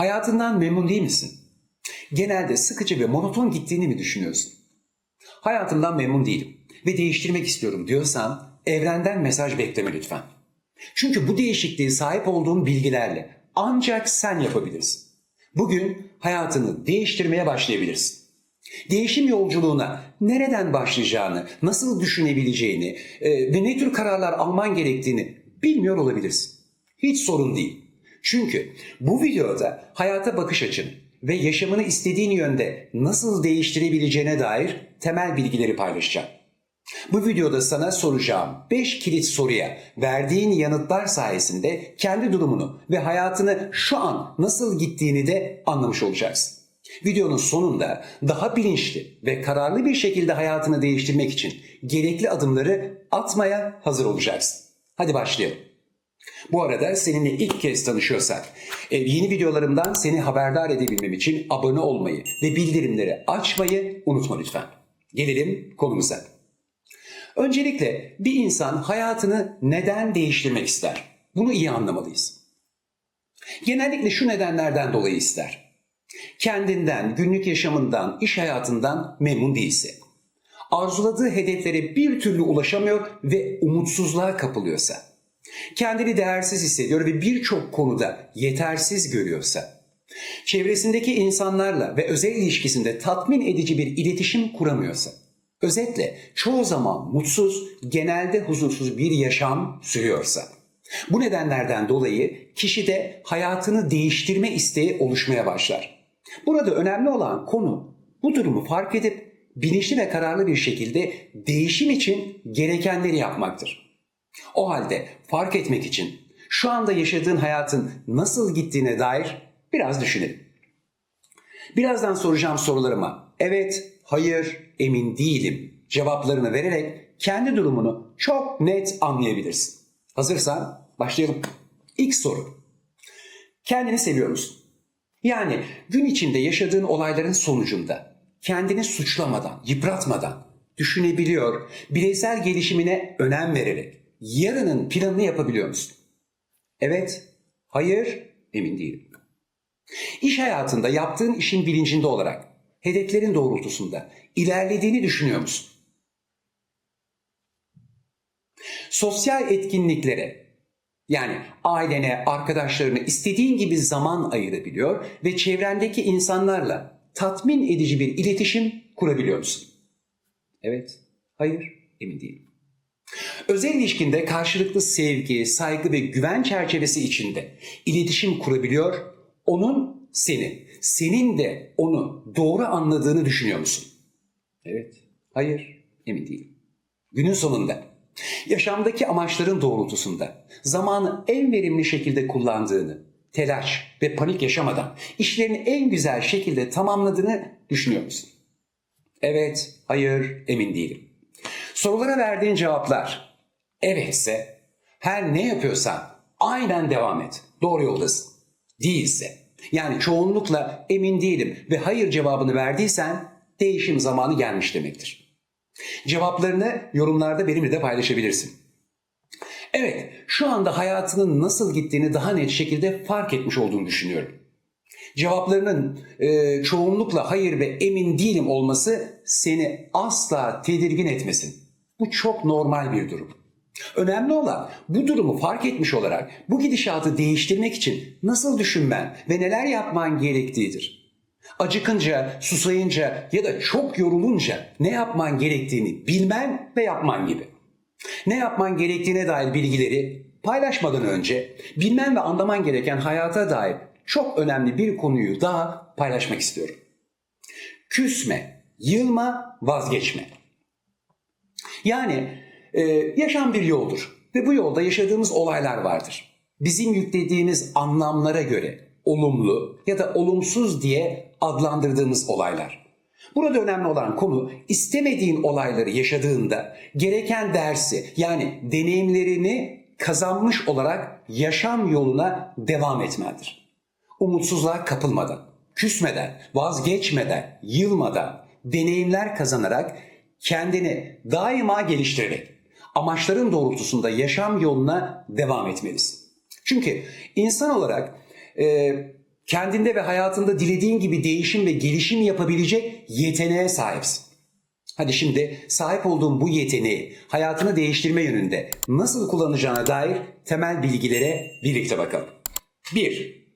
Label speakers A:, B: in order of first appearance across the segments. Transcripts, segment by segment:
A: Hayatından memnun değil misin? Genelde sıkıcı ve monoton gittiğini mi düşünüyorsun? Hayatımdan memnun değilim ve değiştirmek istiyorum diyorsan evrenden mesaj bekleme lütfen. Çünkü bu değişikliği sahip olduğun bilgilerle ancak sen yapabilirsin. Bugün hayatını değiştirmeye başlayabilirsin. Değişim yolculuğuna nereden başlayacağını, nasıl düşünebileceğini e, ve ne tür kararlar alman gerektiğini bilmiyor olabilirsin. Hiç sorun değil. Çünkü bu videoda hayata bakış açını ve yaşamını istediğin yönde nasıl değiştirebileceğine dair temel bilgileri paylaşacağım. Bu videoda sana soracağım 5 kilit soruya verdiğin yanıtlar sayesinde kendi durumunu ve hayatını şu an nasıl gittiğini de anlamış olacaksın. Videonun sonunda daha bilinçli ve kararlı bir şekilde hayatını değiştirmek için gerekli adımları atmaya hazır olacaksın. Hadi başlayalım. Bu arada seninle ilk kez tanışıyorsak, e, yeni videolarımdan seni haberdar edebilmem için abone olmayı ve bildirimleri açmayı unutma lütfen. Gelelim konumuza. Öncelikle bir insan hayatını neden değiştirmek ister? Bunu iyi anlamalıyız. Genellikle şu nedenlerden dolayı ister. Kendinden, günlük yaşamından, iş hayatından memnun değilse, arzuladığı hedeflere bir türlü ulaşamıyor ve umutsuzluğa kapılıyorsa, kendini değersiz hissediyor ve birçok konuda yetersiz görüyorsa, çevresindeki insanlarla ve özel ilişkisinde tatmin edici bir iletişim kuramıyorsa, özetle çoğu zaman mutsuz, genelde huzursuz bir yaşam sürüyorsa, bu nedenlerden dolayı kişide hayatını değiştirme isteği oluşmaya başlar. Burada önemli olan konu bu durumu fark edip bilinçli ve kararlı bir şekilde değişim için gerekenleri yapmaktır. O halde fark etmek için şu anda yaşadığın hayatın nasıl gittiğine dair biraz düşünelim. Birazdan soracağım sorularıma evet, hayır, emin değilim cevaplarını vererek kendi durumunu çok net anlayabilirsin. Hazırsan başlayalım. İlk soru. Kendini seviyor musun? Yani gün içinde yaşadığın olayların sonucunda kendini suçlamadan, yıpratmadan düşünebiliyor, bireysel gelişimine önem vererek yarının planını yapabiliyor musun? Evet, hayır, emin değilim. İş hayatında yaptığın işin bilincinde olarak hedeflerin doğrultusunda ilerlediğini düşünüyor musun? Sosyal etkinliklere yani ailene, arkadaşlarına istediğin gibi zaman ayırabiliyor ve çevrendeki insanlarla tatmin edici bir iletişim kurabiliyor musun? Evet, hayır, emin değilim. Özel ilişkinde karşılıklı sevgi, saygı ve güven çerçevesi içinde iletişim kurabiliyor, onun seni, senin de onu doğru anladığını düşünüyor musun? Evet, hayır, emin değilim. Günün sonunda yaşamdaki amaçların doğrultusunda zamanı en verimli şekilde kullandığını, telaş ve panik yaşamadan işlerini en güzel şekilde tamamladığını düşünüyor musun? Evet, hayır, emin değilim. Sorulara verdiğin cevaplar evetse her ne yapıyorsan aynen devam et. Doğru yoldasın. Değilse yani çoğunlukla emin değilim ve hayır cevabını verdiysen değişim zamanı gelmiş demektir. Cevaplarını yorumlarda benimle de paylaşabilirsin. Evet, şu anda hayatının nasıl gittiğini daha net şekilde fark etmiş olduğunu düşünüyorum. Cevaplarının e, çoğunlukla hayır ve emin değilim olması seni asla tedirgin etmesin. Bu çok normal bir durum. Önemli olan bu durumu fark etmiş olarak bu gidişatı değiştirmek için nasıl düşünmen ve neler yapman gerektiğidir. Acıkınca, susayınca ya da çok yorulunca ne yapman gerektiğini bilmen ve yapman gibi. Ne yapman gerektiğine dair bilgileri paylaşmadan önce bilmen ve anlaman gereken hayata dair çok önemli bir konuyu daha paylaşmak istiyorum. Küsme, yılma, vazgeçme. Yani e, yaşam bir yoldur ve bu yolda yaşadığımız olaylar vardır. Bizim yüklediğimiz anlamlara göre olumlu ya da olumsuz diye adlandırdığımız olaylar. Burada önemli olan konu istemediğin olayları yaşadığında gereken dersi yani deneyimlerini kazanmış olarak yaşam yoluna devam etmendir. Umutsuzluğa kapılmadan, küsmeden, vazgeçmeden, yılmadan, deneyimler kazanarak kendini daima geliştirerek amaçların doğrultusunda yaşam yoluna devam etmelisin. Çünkü insan olarak e, Kendinde ve hayatında dilediğin gibi değişim ve gelişim yapabilecek yeteneğe sahipsin. Hadi şimdi sahip olduğun bu yeteneği hayatını değiştirme yönünde nasıl kullanacağına dair temel bilgilere birlikte bakalım. 1.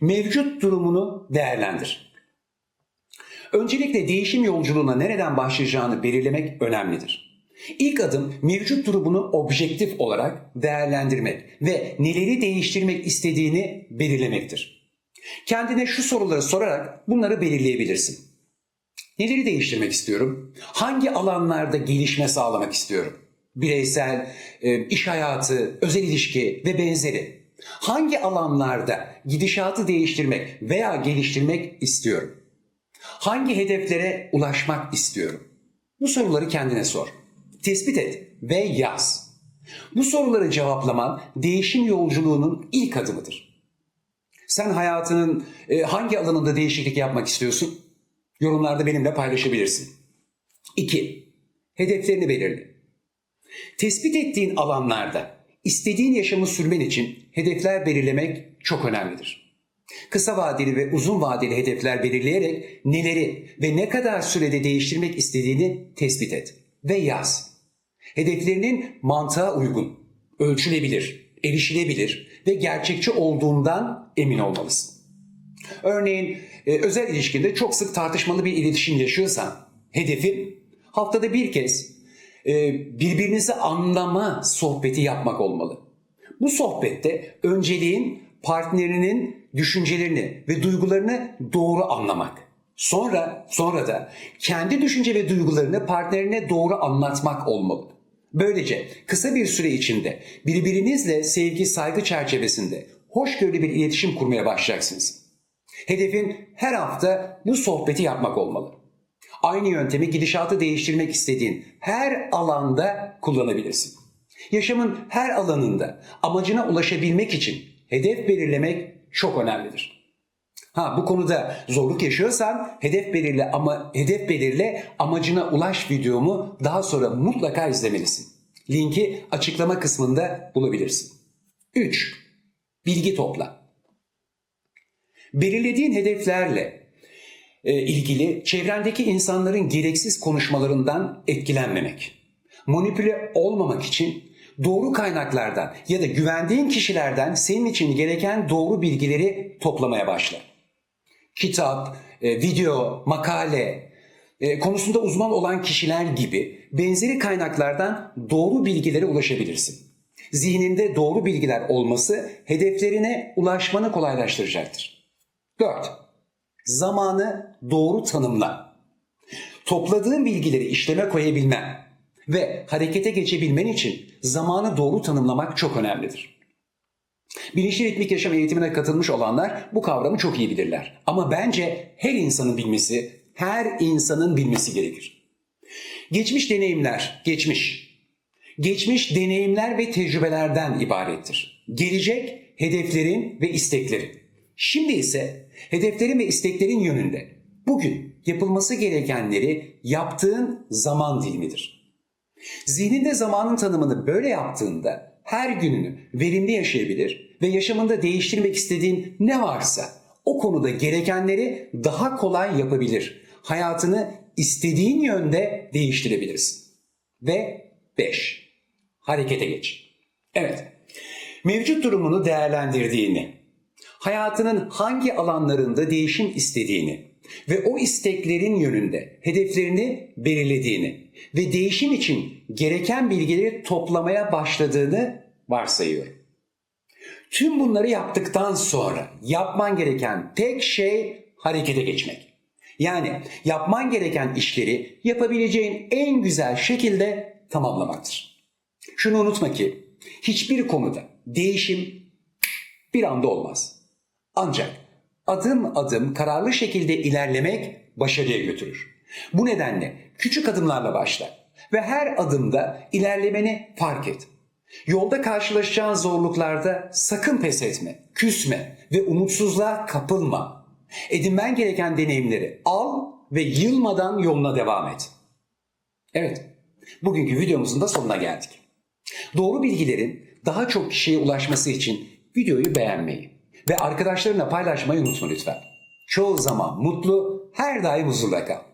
A: Mevcut durumunu değerlendir. Öncelikle değişim yolculuğuna nereden başlayacağını belirlemek önemlidir. İlk adım mevcut durumunu objektif olarak değerlendirmek ve neleri değiştirmek istediğini belirlemektir. Kendine şu soruları sorarak bunları belirleyebilirsin. Neleri değiştirmek istiyorum? Hangi alanlarda gelişme sağlamak istiyorum? Bireysel, e, iş hayatı, özel ilişki ve benzeri. Hangi alanlarda gidişatı değiştirmek veya geliştirmek istiyorum? Hangi hedeflere ulaşmak istiyorum? Bu soruları kendine sor. Tespit et ve yaz. Bu soruları cevaplaman değişim yolculuğunun ilk adımıdır. Sen hayatının e, hangi alanında değişiklik yapmak istiyorsun? Yorumlarda benimle paylaşabilirsin. 2. Hedeflerini belirle. Tespit ettiğin alanlarda istediğin yaşamı sürmen için hedefler belirlemek çok önemlidir. Kısa vadeli ve uzun vadeli hedefler belirleyerek neleri ve ne kadar sürede değiştirmek istediğini tespit et ve yaz. Hedeflerinin mantığa uygun, ölçülebilir, erişilebilir ve gerçekçi olduğundan emin olmalısın. Örneğin e, özel ilişkinde çok sık tartışmalı bir iletişim yaşıyorsan hedefin haftada bir kez e, birbirinizi anlama sohbeti yapmak olmalı. Bu sohbette önceliğin partnerinin düşüncelerini ve duygularını doğru anlamak. Sonra sonra da kendi düşünce ve duygularını partnerine doğru anlatmak olmalı. Böylece kısa bir süre içinde birbirinizle sevgi saygı çerçevesinde hoşgörülü bir iletişim kurmaya başlayacaksınız. Hedefin her hafta bu sohbeti yapmak olmalı. Aynı yöntemi gidişatı değiştirmek istediğin her alanda kullanabilirsin. Yaşamın her alanında amacına ulaşabilmek için hedef belirlemek çok önemlidir. Ha bu konuda zorluk yaşıyorsan hedef belirle ama hedef belirle amacına ulaş videomu daha sonra mutlaka izlemelisin. Linki açıklama kısmında bulabilirsin. 3. Bilgi topla. Belirlediğin hedeflerle e, ilgili çevrendeki insanların gereksiz konuşmalarından etkilenmemek. Manipüle olmamak için doğru kaynaklardan ya da güvendiğin kişilerden senin için gereken doğru bilgileri toplamaya başla. Kitap, e, video, makale e, konusunda uzman olan kişiler gibi benzeri kaynaklardan doğru bilgilere ulaşabilirsin. Zihninde doğru bilgiler olması hedeflerine ulaşmanı kolaylaştıracaktır. 4. Zamanı doğru tanımla. Topladığın bilgileri işleme koyabilmen ve harekete geçebilmen için zamanı doğru tanımlamak çok önemlidir. Bilinçli ritmik yaşam eğitimine katılmış olanlar bu kavramı çok iyi bilirler. Ama bence her insanın bilmesi, her insanın bilmesi gerekir. Geçmiş deneyimler, geçmiş. Geçmiş deneyimler ve tecrübelerden ibarettir. Gelecek hedeflerin ve isteklerin. Şimdi ise hedeflerin ve isteklerin yönünde bugün yapılması gerekenleri yaptığın zaman dilimidir. Zihninde zamanın tanımını böyle yaptığında her gününü verimli yaşayabilir ve yaşamında değiştirmek istediğin ne varsa o konuda gerekenleri daha kolay yapabilir. Hayatını istediğin yönde değiştirebilirsin. Ve 5. Harekete geç. Evet. Mevcut durumunu değerlendirdiğini, hayatının hangi alanlarında değişim istediğini ve o isteklerin yönünde hedeflerini belirlediğini ve değişim için gereken bilgileri toplamaya başladığını varsayıyorum. Tüm bunları yaptıktan sonra yapman gereken tek şey harekete geçmek. Yani yapman gereken işleri yapabileceğin en güzel şekilde tamamlamaktır. Şunu unutma ki hiçbir konuda değişim bir anda olmaz. Ancak adım adım kararlı şekilde ilerlemek başarıya götürür. Bu nedenle küçük adımlarla başla ve her adımda ilerlemeni fark et. Yolda karşılaşacağın zorluklarda sakın pes etme, küsme ve umutsuzluğa kapılma. Edinmen gereken deneyimleri al ve yılmadan yoluna devam et. Evet, bugünkü videomuzun da sonuna geldik. Doğru bilgilerin daha çok kişiye ulaşması için videoyu beğenmeyi, Ve arkadaşlarınla paylaşmayı unutma lütfen. Çoğu zaman mutlu, her daim huzurla kal.